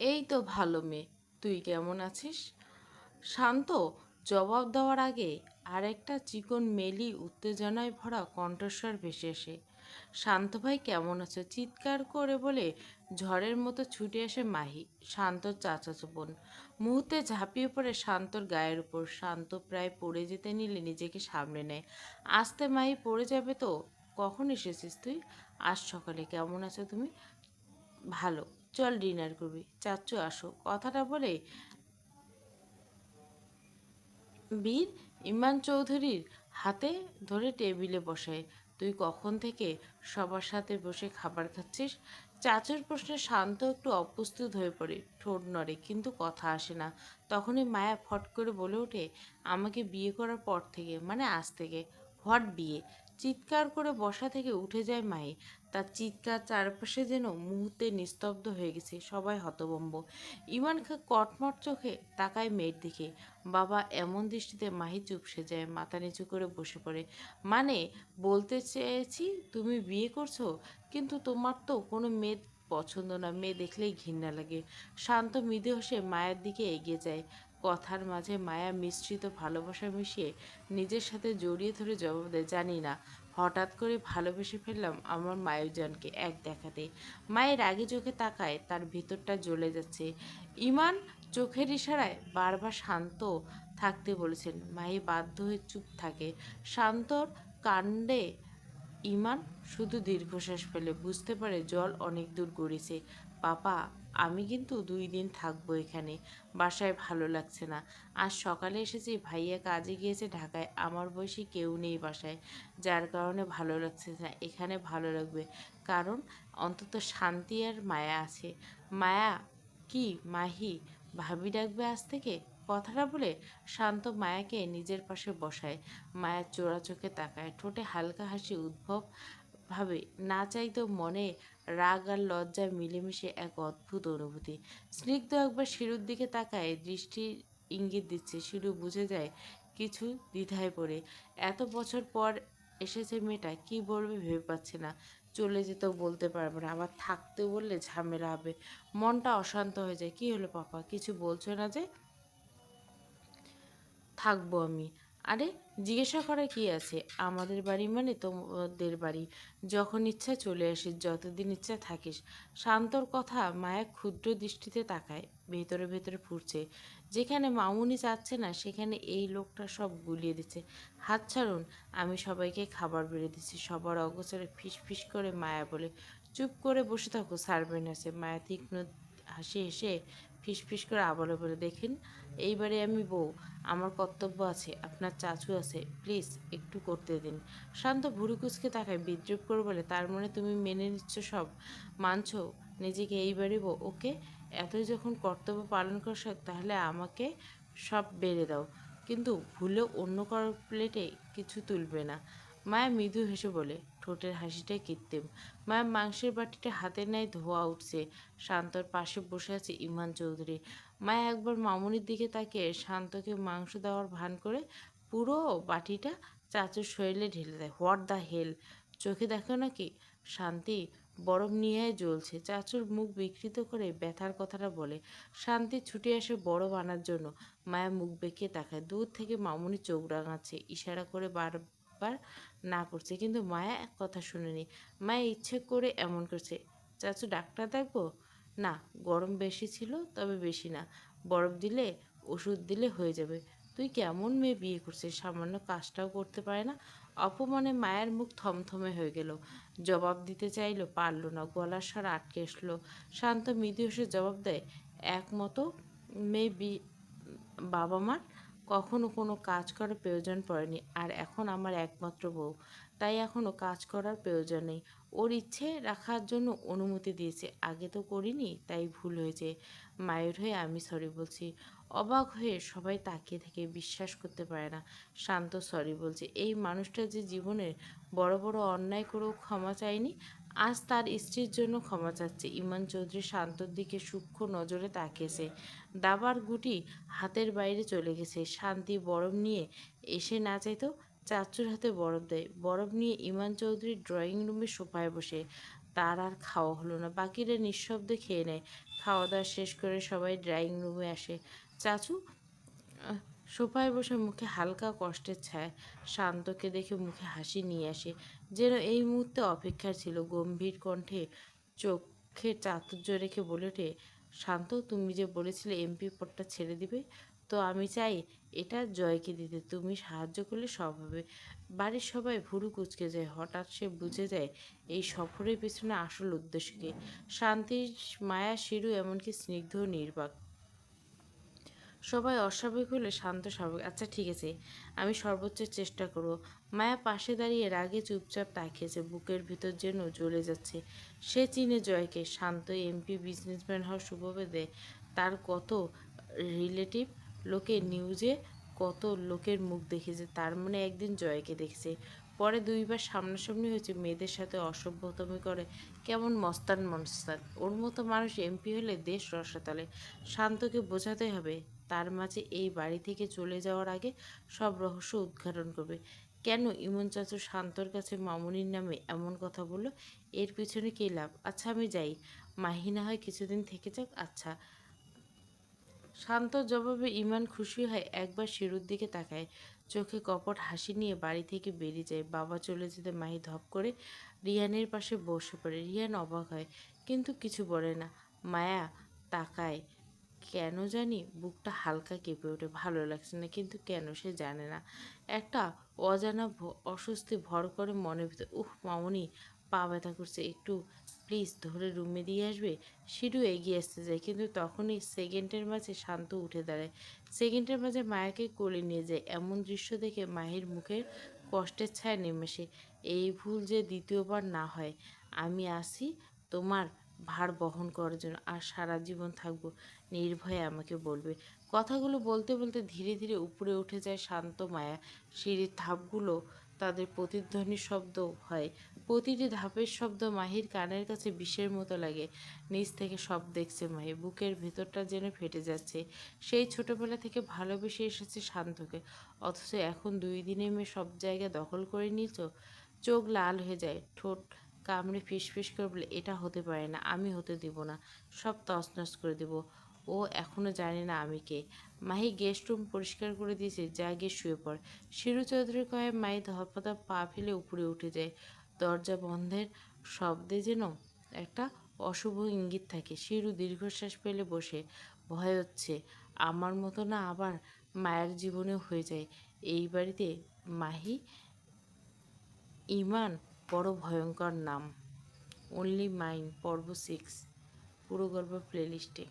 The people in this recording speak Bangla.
এই তো ভালো মেয়ে, তুই কেমন আছিস? শান্ত। জবাব দেওয়ার আগে আরেকটা চিকন মেলি উত্তেজনায় ভরা কণ্ঠস্বর ভেসে আসে। শান্ত ভাই, কেমন আছো? চিৎকার করে বলে ঝড়ের মতো ছুটে আসে মাহি শান্তর চাচাচো বোন মুহূর্তে ঝাঁপিয়ে পড়ে শান্তর গায়ের উপর। শান্ত প্রায় পড়ে যেতে নিলে নিজেকে সামনে নেয়। আস্তে মাহি, পড়ে যাবে তো? কখন এসেছিস তুই? আজ সকালে। কেমন আছো তুমি? ভালো। চল ডিনার করবি। চাচ্চু, আসো। কথাটা বলে বীর ইমান চৌধুরীর হাতে ধরে টেবিলে বসায় তুই কখন থেকে সবার সাথে বসে খাবার খাচ্ছিস? চাচুর প্রশ্নে শান্ত একটু অপ্রস্তুত হয়ে পড়ে। ঠোঁট নড়ে, কিন্তু কথা আসে না। তখনই মায়া ফট করে বলে ওঠে, আমাকে বিয়ে করার পর থেকে মানে আজ থেকে, হোয়াট বিয়ে? চিৎকার করে বসা থেকে উঠে যায় মায়ে। তার চিৎকার চারপাশে যেন মুহূর্তে নিস্তব্ধ হয়ে গেছে, সবাই হতবম্ব ইমান খা কটমট চোখে তাকায় মেয়ের দিকে। বাবা এমন দৃষ্টিতে মাহি চুপসে যায়, মাথা নিচু করে বসে পড়ে। মানে বলতে চেয়েছি তুমি বিয়ে করছ, কিন্তু তোমার তো কোনো মেয়ে পছন্দ না, মেয়ে দেখলেই ঘৃণা লাগে। শান্ত মৃদু হেসে মায়ের দিকে এগিয়ে যায়। কথার মাঝে মায়া মিশ্রিত ভালোবাসা মিশিয়ে নিজের সাথে জড়িয়ে ধরে জবাব দেয়, জানি না। হঠাৎ করে ভালোবেসে ফেললাম আমার মায়ুজানকে এক দেখাতে। মায়ের আগে চোখে তাকায়, তার ভিতরটা জ্বলে যাচ্ছে। ইমান চোখের ইশারায় বারবার শান্ত থাকতে বলেছেন। মাই বাধ্য হয়ে চুপ থাকে। শান্তর কাণ্ডে ইমান শুধু দীর্ঘশ্বাস ফেলে। বুঝতে পারে জল অনেক দূর গড়িয়েছে পাপা আমি কিন্তু দুই দিন থাকব এখানে। বাসায় ভালো লাগছে না। আজ সকালে এসেছি, ভাইয়া কাজে গিয়েছে ঢাকায়। আমার বয়সী কেউ নেই বাসায়, যার কারণে ভালো লাগছে না। এখানে ভালো লাগবে। কারণ অন্তত শান্তি আর মায়া আছে। মায়া কি? মাহি? ভাবি ডাকবে আজ থেকে? কথাটা বলে শান্ত মায়াকে নিজের পাশে বসায়। মায়া চোরা চোখে তাকায়। ঠোঁটে হালকা হাসি, উদ্ভব। ভাবে না চাইতেও মনে রাগ আর লজ্জা মিলেমিশে এক অদ্ভুত অনুভূতি। স্নিগ্ধ একবার শিরুর দিকে তাকায় দৃষ্টি ইঙ্গিত দিচ্ছে। শিরু বুঝে যায়, কিছু দ্বিধায় পড়ে। এত বছর পর এসেছে মেয়েটা, কি বলবে ভেবে পাচ্ছে না। চলে যেতেও বলতে পারবে না। আবার থাকতে বললে ঝামেলা হবে। মনটা অশান্ত হয়ে যায়। কি হলো, পাপা, কিছু বলছো না যে? থাকব আমি। আরে, জিজ্ঞাসা করা কি আছে? আমাদের বাড়ি মানে তোমাদের বাড়ি। যখন ইচ্ছা চলে আসিস, যতদিন ইচ্ছা থাকিস। শান্তর কথা মায়া ক্ষুদ্র দৃষ্টিতে তাকায়, ভেতরে ভেতরে ফুটছে। যেখানে মামুনি চাচ্ছে না, সেখানে এই লোকটা সব গুলিয়ে দিচ্ছে। হাত ছাড়ুন, আমি সবাইকে খাবার বেড়ে দিচ্ছি। সবার অগোচরে ফিস ফিস করে মায়া বলে, চুপ করে বসে থাকো, সার্ভেন্ট আছে। মায়া তীক্ষ্ণ হাসি হেসে ফিসফিস করে আবারও বলে, দেখেন, এইবারে আমি বউ, আমার কর্তব্য আছে, আপনার চাচু আছে, প্লিজ একটু করতে দিন। শান্ত ভুরু কুচকে তাকায়, বিদ্রুপ করে বলে, তার মনে তুমি মেনে নিচ্ছ সব? মানছ নিজেকে এইবারে বউ? ওকে, এতই যখন কর্তব্য পালন করো তাহলে আমাকে সব বেড়ে দাও। কিন্তু ভুলেও অন্য কারোর প্লেটে কিছু তুলবে না। মায়া মৃদু হেসে বলে, ঠোঁটের হাসিটাই কৃত্রিম। মায়ের মাংসের বাটিটা হাতে নেয় ধোয়া উঠছে। শান্তর পাশে বসে আছে ইমান চৌধুরী। মায়া একবার মামুনির দিকে তাকিয়ে শান্তকে মাংস দেওয়ার ভান করে পুরো বাটিটা চাচুর শরীরে ঢেলে দেয়। What the hell? চোখে দেখো নাকি? শান্তি বরফ নিয়ে জ্বলছে। চাচুর মুখ বিকৃত করে ব্যথার কথাটা বলে। শান্তি ছুটে আসে বরফ আনার জন্য। মায়া মুখ বেঁকে তাকায়। দূর থেকে মামুনি চোখ রাঙাচ্ছে। ইশারা করে বার বার না করছে। কিন্তু মায়া এক কথা শুনেনি। মায়া ইচ্ছে করে এমন করছে, চাচু ডাক্তার দেখব? না, গরম বেশি ছিল, তবে বেশি না। বরফ দিলে, ওষুধ দিলে হয়ে যাবে। তুই কেমন মেয়ে বিয়ে করছিস? সামান্য কাজটাও করতে পারে না। অপমানে মায়ের মুখ থমথমে হয়ে গেল। জবাব দিতে চাইলো, পারল না। গলার স্বর আটকে আসলো। শান্ত মৃদু এসে জবাব দেয়, একমতো মেয়ে বাবা মার কখনো কোনো কাজ করার প্রয়োজন পড়েনি। আর এখন আমার একমাত্র বউ। তাই এখনও কাজ করার প্রয়োজন নেই। ওর ইচ্ছে রাখার জন্য অনুমতি দিয়েছে। আগে তো করিনি, তাই ভুল হয়েছে। মায়ের হয়ে আমি সরি বলছি। অবাক হয়ে সবাই তাকিয়ে থেকে বিশ্বাস করতে পারে না। শান্ত সরি বলছে। এই মানুষটা যে জীবনের বড় বড় অন্যায় করেও ক্ষমা চায়নি আজ তার স্ত্রীর জন্য ক্ষমা চাচ্ছে। ইমান চৌধুরী শান্তর দিকে সূক্ষ্ম নজরে তাকিয়েছে। দাবার গুটি হাতের বাইরে চলে গেছে। শান্তি বরফ নিয়ে এসে না চাইতো চাচুর হাতে বরফ দেয়। বরফ নিয়ে ইমান চৌধুরী ড্রয়িং রুমে সোফায় বসে। তার আর খাওয়া হলো না। বাকিরা নিঃশব্দে খেয়ে নেয়। খাওয়া দাওয়া শেষ করে সবাই ড্রয়িং রুমে আসে। চাচু সোফায় বসে মুখে হালকা কষ্টের ছায়া শান্তকে দেখে মুখে হাসি নিয়ে আসে। যেন এই মুহূর্তে অপেক্ষা ছিল। গম্ভীর কণ্ঠে চোখে চাতুর্য রেখে বলে ওঠে, শান্ত, তুমি যে বলেছিলে এমপি পদটা ছেড়ে দিবে, তো আমি চাই এটা জয়কে দিতে। তুমি সাহায্য করলে সব হবে। বাড়ির সবাই ভুরু কুচকে যায়। হঠাৎ সে বুঝে যায় এই সফরের পেছনে আসল উদ্দেশ্যকে শান্তির মায়া শিরু এমনকি স্নিগ্ধ নির্বাক। সবাই অস্বাভাবিক হলে শান্ত স্বাভাবিক। আচ্ছা ঠিক আছে, আমি সর্বোচ্চ চেষ্টা করব। মায়া পাশে দাঁড়িয়ে রাগে চুপচাপ তাকিয়েছে বুকের ভিতর যেন জ্বলে যাচ্ছে। সে চিনে জয়কে, শান্ত এমপি, বিজনেসম্যান হওয়ার সুবাদে তার কত রিলেটিভ, লোকে নিউজে কত লোকের মুখ দেখেছে, তার মনে একদিন জয়কে দেখেছে। পরে দুইবার সামনাসামনি হয়েছে, মেয়েদের সাথে অসভ্যতমি করে, কেমন মস্তান মনস্তান। ওর মতো মানুষ এমপি হলে দেশ রসাতলে। শান্তকে বোঝাতে হবে। তার মাঝে এই বাড়ি থেকে চলে যাওয়ার আগে সব রহস্য উদ্ঘাটন করবে। কেন ইমন চাচু শান্তর কাছে মামুনির নামে এমন কথা বলল? এর পিছনে কী লাভ? আচ্ছা আমি যাই। মাহিনা হয় কিছুদিন থেকে যাক আচ্ছা। শান্ত জবাবে ইমান খুশি হয় একবার শিরুর দিকে তাকায়। চোখে কপট হাসি নিয়ে বাড়ি থেকে বেরিয়ে যায়। বাবা চলে যেতে মাহি ধপ করে রিয়ানের পাশে বসে পড়ে। রিয়ান অবাক হয়, কিন্তু কিছু বলে না। মায়া তাকায়। কেন জানি বুকটা হালকা কেঁপে ওঠে, ভালো লাগছে না, কিন্তু কেন সে জানে না। একটা অজানা অস্বস্তি ভর করে মনের ভিতরে, উহ, মামনি, পা ব্যথা করছে, একটু প্লিজ ধরে রুমে দিয়ে আসবে? শিরু এগিয়ে আসতে যায়, কিন্তু তখনই সেকেন্ডের মাঝে শান্ত উঠে দাঁড়ায়। সেকেন্ডের মাঝে মায়াকে কোলে নিয়ে যায়, এমন দৃশ্য দেখে মাহির মুখের কষ্টের ছায়া নেমে আসে। এই ভুল যে দ্বিতীয়বার না হয়, আমি আসি তোমার ভার বহন করার জন্য আর সারা জীবন থাকব। নির্ভয়ে আমাকে বলবে। কথাগুলো বলতে বলতে ধীরে ধীরে উপরে উঠে যায় শান্ত মায়া। সিঁড়ির ধাপগুলো তাদের প্রতিধ্বনির শব্দ হয়। প্রতিটি ধাপের শব্দ মাহির কানের কাছে বিষের মতো লাগে। নিচ থেকে সব দেখছে মাহি। বুকের ভেতরটা যেন ফেটে যাচ্ছে। সেই ছোটবেলা থেকে ভালোবেসে এসেছে শান্তকে। অথচ এখন দুই দিনে মেয়ে সব জায়গা দখল করে নিয়েছ। চোখ লাল হয়ে যায়। ঠোঁট কামড়ে ফিস ফিস করে বলে, এটা হতে পারে না, আমি হতে দিব না, সব তছনছ করে দেব। ও এখনও জানে না আমি কে। মাহি গেস্ট রুম পরিষ্কার করে দিয়েছে যা গিয়ে শুয়ে পড়। শিরু চৌধুরী কয়ে মাই ধপধপ পা ফেলে উপরে উঠে যায়। দরজা বন্ধের শব্দে যেন একটা অশুভ ইঙ্গিত থাকে। শিরু দীর্ঘশ্বাস পেলে বসে, ভয় হচ্ছে, আমার মতো না আবার মায়ের জীবনেও হয়ে যায়। এই বাড়িতে মাহি ইমান বড় ভয়ঙ্কর নাম। অনলি মাইন পর্ব সিক্স পুরো গল্প প্লেলিস্টে